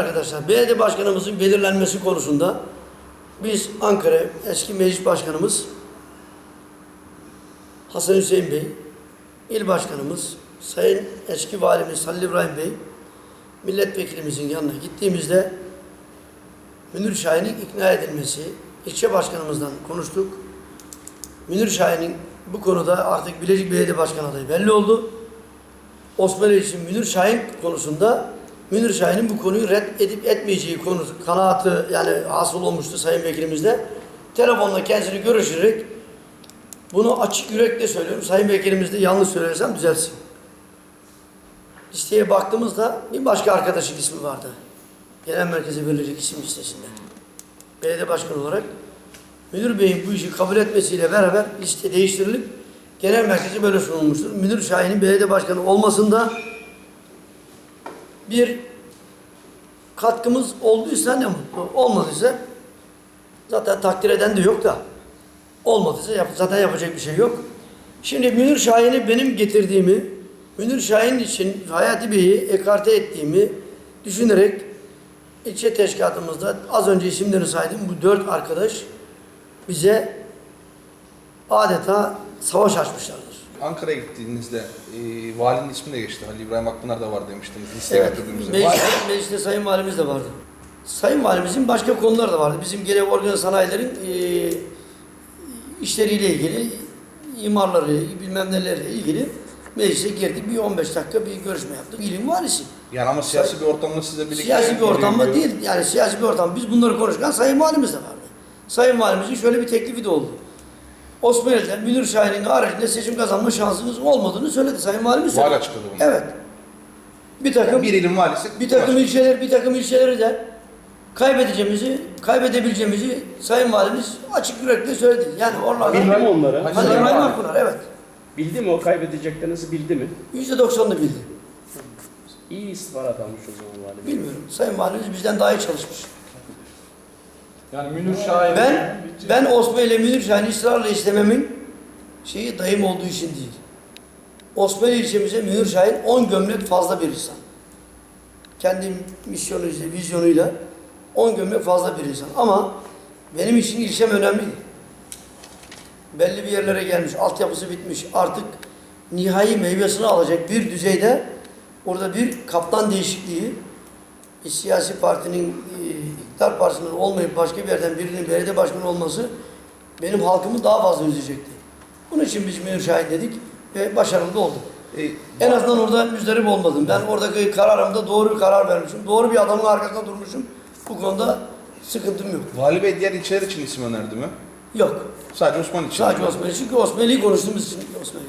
Arkadaşlar belediye başkanımızın belirlenmesi konusunda biz Ankara eski meclis başkanımız Hasan Hüseyin Bey, il başkanımız Sayın eski valimiz Halil İbrahim Bey, milletvekilimizin yanına gittiğimizde Münir Şahin'in ikna edilmesi, ilçe başkanımızdan konuştuk. Münir Şahin'in bu konuda artık Bilecik Belediye Başkanı adayı belli oldu. Osmanlı için Münir Şahin konusunda Münir Şahin'in bu konuyu red edip etmeyeceği konusu kanaatı yani hasıl olmuştu Sayın Vekilimizle. Telefonla kendisini görüşerek bunu açık yürekle söylüyorum. Sayın Vekilimiz de yanlış söylersem düzelsin. Listeye baktığımızda bir başka arkadaşın ismi vardı. Genel merkeze verilecek isim listesinde. Belediye başkanı olarak Münir Bey'in bu işi kabul etmesiyle beraber liste değiştirilip genel merkeze böyle sunulmuştur. Münir Şahin'in belediye başkanı olmasında bir katkımız olduysa ne mutlu. Olmadıysa zaten takdir eden de yok da olmadıysa yap, zaten yapacak bir şey yok. Şimdi Münir Şahin'i benim getirdiğimi, Münir Şahin için Hayati Bey'i ekarte ettiğimi düşünerek ilçe teşkilatımızda az önce isimlerini saydım bu dört arkadaş bize adeta savaş açmışlardır. Ankara'ya gittiğinizde e, valinin ismi de geçti. Halil İbrahim Akpınar da var demiştiniz listeye Evet, götürdüğümüzde. mecliste, mecliste Sayın Valimiz de vardı. Sayın Valimizin başka konular da vardı. Bizim gene organ sanayilerin e, işleriyle ilgili, imarları, bilmem nelerle ilgili meclise girdik. Bir 15 dakika bir görüşme yaptık. İlim valisi. Yani ama siyasi bir ortamda sizle birlikte... Siyasi bir ortamda değil. Yani siyasi bir ortam. Biz bunları konuşurken Sayın Valimiz de vardı. Sayın Valimizin şöyle bir teklifi de oldu. Osmanlı'dan Münir Şahin'in haricinde seçim kazanma şansınız olmadığını söyledi. Sayın Valimiz Vali söyledi. açıkladı bunu. Evet. Bir takım Bir ilin valisi... bir takım ilçeler, bir takım ilçeleri de kaybedeceğimizi, kaybedebileceğimizi Sayın Valimiz açık yürekli söyledi. Yani oralarda Bildi mi onları? Hadi Halil Sayın İbrahim Valim. Akpınar, evet. Bildi mi o kaybedeceklerinizi bildi mi? Yüzde doksanını bildi. İyi istihbarat almış o zaman valide. Bilmiyorum. Sayın Valimiz bizden daha iyi çalışmış. Yani Münir Şahin Ben, ben Osman ile Münir Şahin'i ısrarla istememin şeyi dayım olduğu için değil. Osmanlı ilçemize Münir Şahin 10 gömlek fazla bir insan. Kendi misyonuyla, vizyonuyla 10 gömlek fazla bir insan. Ama benim için ilçem önemli. Belli bir yerlere gelmiş, altyapısı bitmiş. Artık nihai meyvesini alacak bir düzeyde orada bir kaptan değişikliği bir siyasi partinin iktidar partisinin olmayıp başka bir yerden birinin belediye başkanı olması benim halkımı daha fazla üzecekti. Bunun için biz Münir Şahin dedik ve başarılı da olduk. E, En azından orada müzdarip olmadım. Ben oradaki kararımda doğru bir karar vermişim. Doğru bir adamın arkasında durmuşum. Bu konuda sıkıntım yok. Vali Bey diğer ilçeler için isim önerdi mi? Yok. Sadece Osman için. Sadece Osmanlı. Çünkü Osmanlı'yı konuştuğumuz için Osmanlı.